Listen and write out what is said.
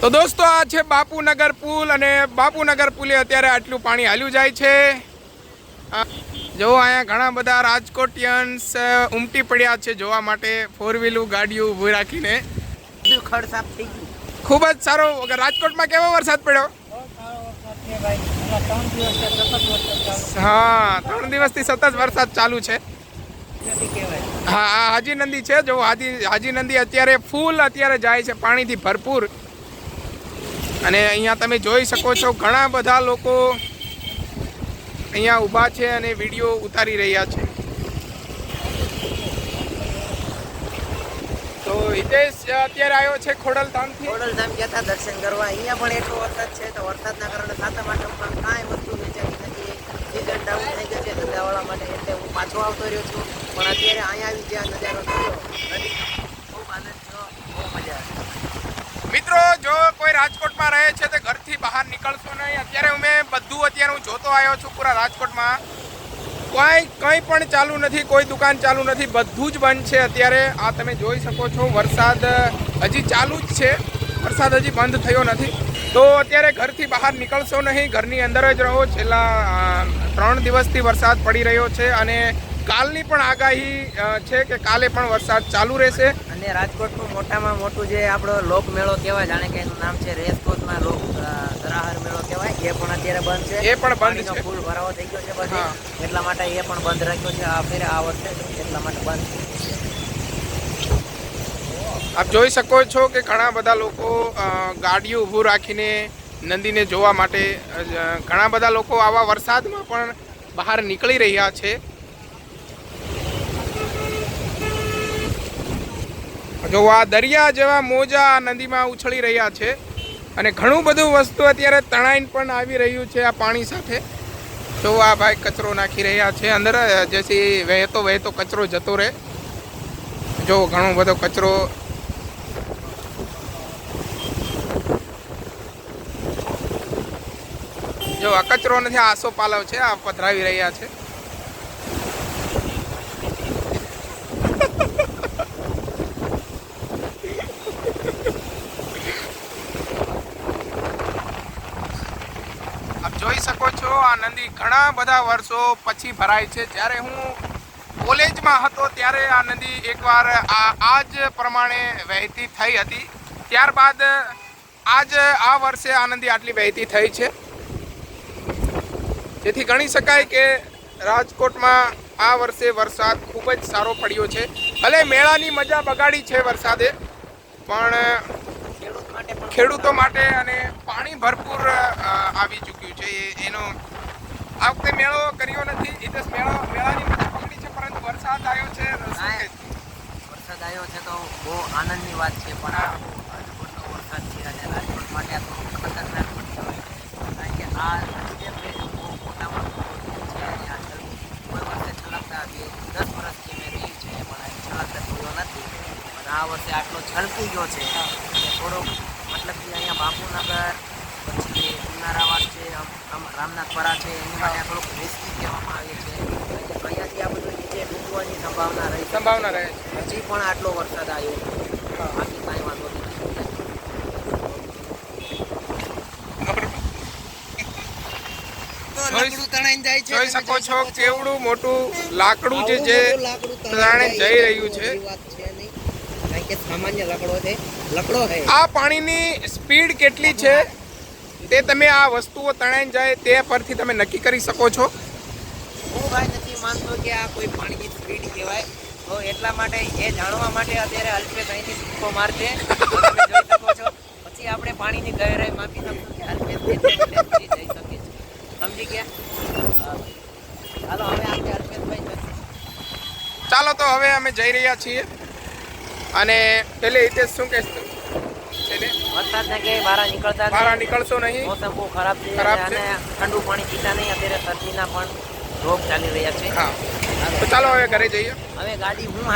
તો દોસ્તો આ છે બાપુનગર પુલ અને બાપુનગર પુલે અત્યારે આટલું પાણી હાલ્યું જાય છે. જો અહીંયા ઘણા બધા રાજકોટિયન્સ ઉમટી પડ્યા છે જોવા માટે. ફોર વ્હીલું ગાડીઓ ઊભી રાખીને. ખૂબ જ સારો રાજકોટમાં કેવો વરસાદ પડ્યો? હા ત્રણ દિવસથી સતત વરસાદ ચાલુ છે. હા આ હાજી નંદી છે. જો હાજી હાજી નંદી અત્યારે ફૂલ અત્યારે જાય છે પાણીથી ભરપૂર. અને અહીંયા તમે જોઈ શકો છો ઘણા બધા લોકો અહીંયા ઊભા છે અને વીડિયો ઉતારી રહ્યા છે. તો હિતેશ અત્યારે આવ્યો છે ખોડલધામથી? ખોડલધામ ગયા હતા દર્શન કરવા. અહીંયા પણ એટલો વરસાદ છે તો વરસાદના કારણે સાતમ આઠમમાં કાંઈ વસ્તુ વેચાતી નથી. સીઝન ડાઉન થઈ ગઈ છે ધંધાવાળા માટે એટલે હું પાછો આવતો રહ્યો છું. પણ અત્યારે અહીંયા આવી જ્યાં નજારો થયો નદી આનંદ થયો બહુ મજા મિત્રો જો કોઈ રાજકોટમાં રહે છે તો ઘરથી બહાર નીકળશો નહીં. અત્યારે અમે બધું અત્યારે હું જોતો આવ્યો છું પૂરા રાજકોટમાં. કોઈ, કંઈ પણ ચાલુ નથી, કોઈ દુકાન ચાલુ નથી, બધું જ બંધ છે અત્યારે. આ તમે જોઈ શકો છો, વરસાદ હજી ચાલુ જ છે. વરસાદ હજી બંધ થયો નથી. તો અત્યારે ઘરથી બહાર નીકળશો નહીં, ઘરની અંદર જ રહો. છેલ્લા ત્રણ દિવસથી વરસાદ પડી રહ્યો છે અને કાલની પણ આગાહી છે કે કાલે પણ વરસાદ ચાલુ રહેશે. અને રાજકોટનું મોટામાં મોટું જે આપણો લોકમેળો કહેવાય જાણે કે એનું નામ છે રેસકોટમાં લોક ધરાહર મેળો કહેવાય એ પણ અત્યારે બંધ છે. એ પણ બંધ છે. ફૂલ ભરાવો થઈ ગયો છે બધે. એટલા માટે એ પણ બંધ રાખ્યો છે. આ ફેરે આ વર્ષે એટલા માટે બંધ છે. આપ જોઈ શકો છો કે ઘણા બધા લોકો ગાડીઓ ઊભું રાખીને નંદીને જોવા માટે ઘણા બધા લોકો આવા વરસાદમાં પણ બહાર નીકળી રહ્યા છે. જો આ દરિયા જેવા મોજા નદીમાં ઉછળી રહ્યા છે અને ઘણું બધું વસ્તુ અત્યારે તણાઈને પણ આવી રહ્યું છે આ પાણી સાથે. તો આ ભાઈ કચરો નાખી રહ્યા છે, અંદર જેથી વહેતો વહેતો કચરો જતો રહે. જો ઘણો બધો કચરો જો આ કચરો નથી આસો પાલવ છે, આ પધરાવી રહ્યા છે આપ જોઈ શકો છો આ નદી ઘણા બધા વર્ષો પછી ભરાય છે. જ્યારે હું કોલેજમાં હતો ત્યારે આ નદી એકવાર આ જ પ્રમાણે વહેતી થઈ હતી. ત્યારબાદ આજ આ વર્ષે આ નદી આટલી વહેતી થઈ છે. જેથી ગણી શકાય કે રાજકોટમાં આ વર્ષે વરસાદ ખૂબ જ સારો પડ્યો છે. ભલે મેળાની મજા બગાડી છે વરસાદે, પણ ખેડૂતો માટે અને પાણી ભરપૂર આવી ચૂક્યું છે. એ એનો આ વખતે મેળો કર્યો નથી હિતેશ મેળો મેળાની મજા પકડી છે પરંતુ વરસાદ આવ્યો છે વરસાદ આવ્યો છે તો બહુ આનંદની વાત છે પણ આ રાજકોટનો વરસાદ છે અને રાજકોટ માટે આ થોડું ખતરનાક પણ કહેવાય કારણ કે આ જે બહુ મોટામાં મોટો છે અને આ કોઈ વર્ષે છલકતા બે દસ વર્ષથી મેં રહી છે પણ છલકતા જોયો નથી. પણ આ વર્ષે આટલો છલકી ગયો છે થોડોક મતલબ કે અહીંયા બાપુનગર પછી ઉનારાવાસ છે આમ આમ રામનાથપરા છે એની માટે થોડુંક રિસ્કી કહેવામાં આવે છે. અહીંયાથી આ બધું નીચે ડૂબવાની સંભાવના રહી સંભાવના રહે છે. હજી પણ આટલો વરસાદ આવ્યો. બાકી કાંઈ વાંધો નથી. જોઈ- શકો છો કેવડું મોટું લાકડું જે જઈ રહ્યું છે. નહીં. કારણ કે સામાન્ય લકડો છે. લકડો છે. આ પાણીની સ્પીડ કેટલી છે? તે તમે આ વસ્તુઓ તણાઈ જાય તે પરથી તમે નક્કી કરી શકો છો. હું ભાઈ નથી માનતો કે આ કોઈ પાણીની સ્પીડ કહેવાય. તો એટલા માટે એ જાણવા માટે અત્યારે અલ્પેશ અહીંથી સિક્કો મારશે જોઈ શકો છો. પછી આપણે પાણીની ગહેરાઈ માપી શકશું કે અલ્પેશ જઈ શકે છે. સમજી ગયા? ચાલો હવે આપણે અલ્પેશભાઈ ચાલો તો હવે અમે જઈ રહ્યા છીએ. અને પેલે હિતેશ શું કહેશ? તું? છેલ્લે કે બહાર નીકળતા બહાર નીકળશો નહીં. મોસમ બહુ ખરાબ છે ખરાબ છે. ઠંડુ પાણી પીતા નહીં. અત્યારે શરદીના પણ રોગ ચાલી રહ્યા છે. હા. તો ચાલો હવે ઘરે જઈએ. હવે ગાડી હું